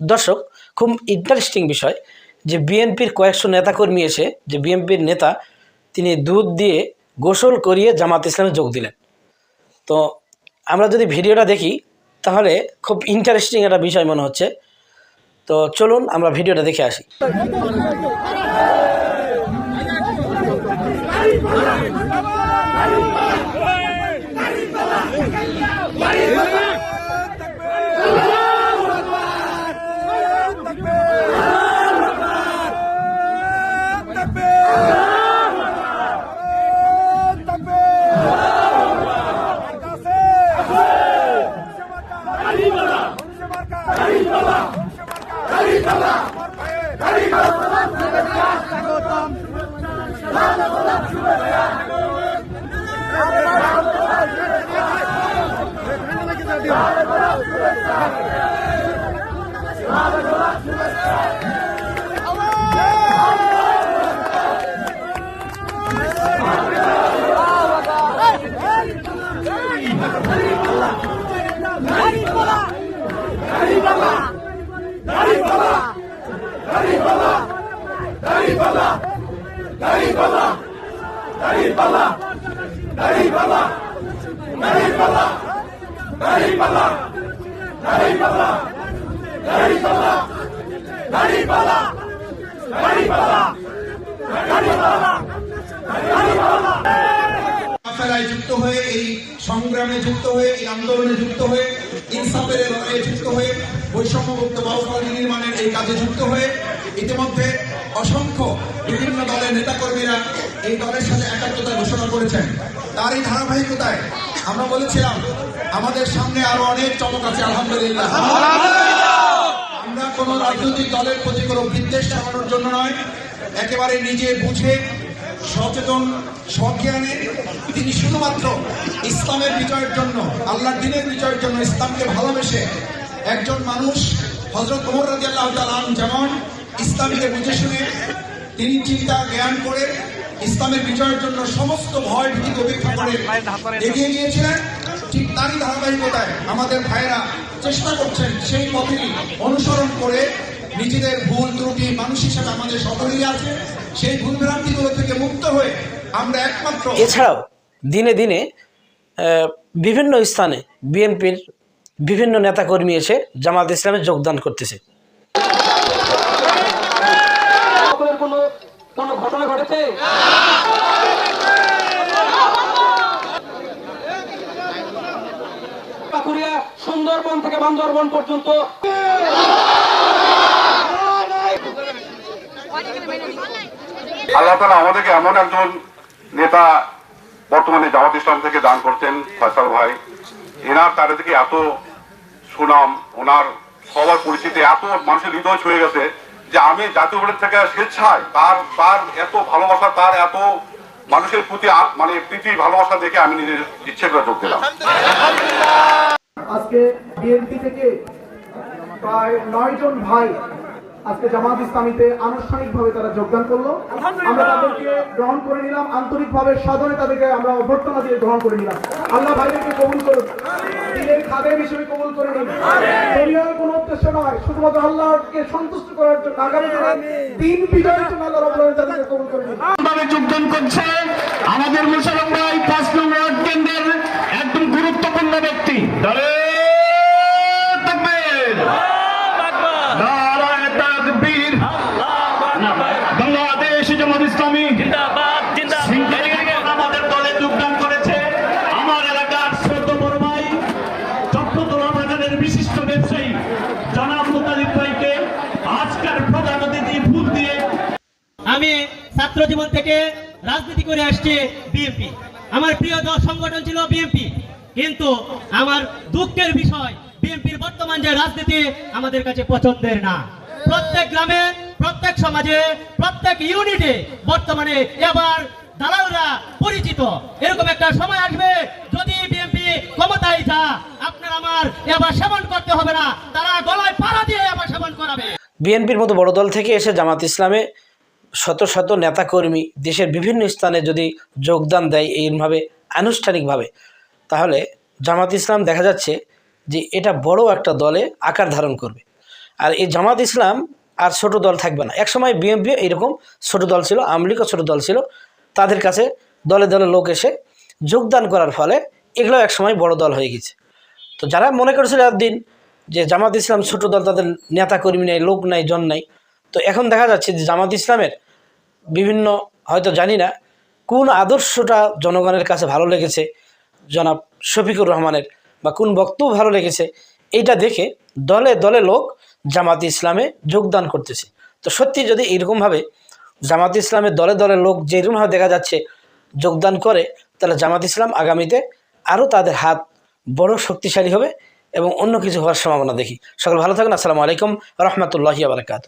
দর্শক, খুব ইন্টারেস্টিং বিষয় যে বিএনপির কয়েকশো নেতাকর্মী এসে, যে বিএনপির নেতা, তিনি দুধ দিয়ে গোসল করিয়ে জামাত ইসলামে যোগ দিলেন। তো আমরা যদি ভিডিওটা দেখি, তাহলে খুব ইন্টারেস্টিং একটা বিষয় মনে হচ্ছে। তো চলুন আমরা ভিডিওটা দেখে আসি। কাফেলায় যুক্ত হয়ে এই সংগ্রামে যুক্ত হয়ে এই আন্দোলনে যুক্ত হয়ে ইনসাফের এই লড়াইয়ে যুক্ত হয়ে বৈষম্যমুক্ত বাউফল নির্মাণের এই কাজে যুক্ত হয়ে ইতিমধ্যে অসংখ্য বিভিন্ন দলের নেতাকর্মীরা এই দলের সাথে একাত্মতা ঘোষণা করেছেন। তারই ধারাবাহিকতায় আমরা বলেছিলাম, আমাদের সামনে আরও অনেক চমক আছে, আলহামদুলিল্লাহ। আমরা কোন রাজনৈতিক দলের প্রতি কোনো বিদ্বেষ চালানোর জন্য নয়, একেবারে নিজে বুঝে, সচেতন সজ্ঞানে তিনি শুধুমাত্র ইসলামের বিজয়ের জন্য, আল্লাহর দিনের বিজয়ের জন্য ইসলামকে ভালোবেসে একজন মানুষ হজরত ওমর রাজি আল্লাহ তালাম যেমন ইসলামকে বুঝে শুনে তিনি চিন্তা, জ্ঞান করে ইসলামের বিজয়ের জন্য সমস্ত ভয় ভীতি উপেক্ষা করে এগিয়ে গিয়েছিলেন, ঠিক তারই ধারাবাহিকতায় আমাদের ভাইয়েরা চেষ্টা করছেন সেই পথেই অনুসরণ করে নিজেদের ভুল ত্রুটি মানুষ হিসেবে আমাদের সকলেরই আছে। সেই ভুল ভ্রান্তিগুলো থেকে মুক্ত হয়ে আমরা একমাত্র এছাড়াও দিনে দিনে বিভিন্ন স্থানে বিএনপির বিভিন্ন নেতাকর্মী এসে জামাত ইসলামে যোগদান করতেছে। কোনো ঘটনা ঘটেছে? সুন্দরবন থেকে বান্দরবন পর্যন্ত আল্লাহ তালা আমাদেরকে এমন একজন নেতা বর্তমানে জামাত ইসলাম থেকে দান করছেন ফয়সাল ভাই। এনার তার থেকে এত সুনাম, ওনার সবার পরিস্থিতি এত মানুষের হৃদয় ছুঁয়ে গেছে যে আমি জাতীয় বোর্ডের থেকে স্বেচ্ছায় তার তার এত ভালোবাসা, তার এত মানুষের প্রতি মানে প্রীতি, ভালোবাসা দেখে আমি নিজের ইচ্ছে করে যোগ দিলাম। আজকে বিএনপি থেকে প্রায় নয় জন ভাই আজকে জামাত ইসলামীতে আনুষ্ঠানিকভাবে তারা যোগদান করল। আমরা তাদেরকে গ্রহণ করে নিলাম। আন্তরিকভাবে সাদরে তাদেরকে আমরা অভ্যর্থনা দিয়ে গ্রহণ করে নিলাম। আল্লাহ ভাইদেরকে কবুল করুন দিনের খাদের হিসেবে কবুল করে নিন। দুনিয়ার কোনো উদ্দেশ্য নয়। শুধুমাত্র আল্লাহকে সন্তুষ্ট করার জন্য আগামী দিন বিজয়ের জন্য আল্লাহ রব্বুল তাদেরকে কবুল করে নিন। ভাবে যোগদান করছে আমাদের মুশারফ ভাই পাঁচ নম্বর কেন্দ্রের একদম গুরুত্বপূর্ণ ব্যক্তি। ছাত্র জীবন থেকে রাজনীতি করে আসছি বিএনপি আমার প্রিয় দল সংগঠন ছিল বিএনপি কিন্তু আমার দুঃখের বিষয় বিএনপির বর্তমান যে রাজনীতি আমাদের কাছে পছন্দের না। প্রত্যেক গ্রামে, প্রত্যেক সমাজে, প্রত্যেক ইউনিটে বর্তমানে এবার দালালরা পরিচিত। এরকম একটা সময় আসবে যদি বিএনপি ক্ষমতায় যা, আপনার আমার এবার সেবন করতে হবে না। তারা গলায় পাড়া দিয়ে এবার সেবন করাবে। বিএনপির মতো বড় দল থেকে এসে জামাত ইসলামে শত শত নেতাকর্মী দেশের বিভিন্ন স্থানে যদি যোগদান দেয় এইভাবে আনুষ্ঠানিকভাবে, তাহলে জামাত ইসলাম দেখা যাচ্ছে যে এটা বড় একটা দলে আকার ধারণ করবে। আর এই জামাত ইসলাম আর ছোট দল থাকবে না। একসময় বিএনপি এরকম ছোট দল ছিল, আওয়ামী লীগও ছোট দল ছিল, তাদের কাছে দলে দলে লোক এসে যোগদান করার ফলে এগুলো একসময় বড় দল হয়ে গেছে। তো যারা মনে করেছিল একদিন যে জামাত ইসলাম ছোট দল, তাদের নেতা কর্মী নেই, লোক নাই, জন নাই, তো এখন দেখা যাচ্ছে যে জামাত ইসলামের বিভিন্ন, হয়তো জানি না, কোন আদর্শটা জনগণের কাছে ভালো লেগেছে, জনাব শফিকুর রহমানের, বা কোন বক্তব্য ভালো লেগেছে, এইটা দেখে দলে দলে লোক জামাত ইসলামে যোগদান করতেছে। তো সত্যি যদি এরকমভাবে জামাত ইসলামের দলে দলে লোক যে যেরকমভাবে দেখা যাচ্ছে যোগদান করে, তাহলে জামাত ইসলাম আগামীতে আরও তাদের হাত বড় শক্তিশালী হবে এবং অন্য কিছু হওয়ার সম্ভাবনা দেখি। সকল ভালো থাকুন, আসসালামু আলাইকুম, রহমতুল্লাহি আবরকাত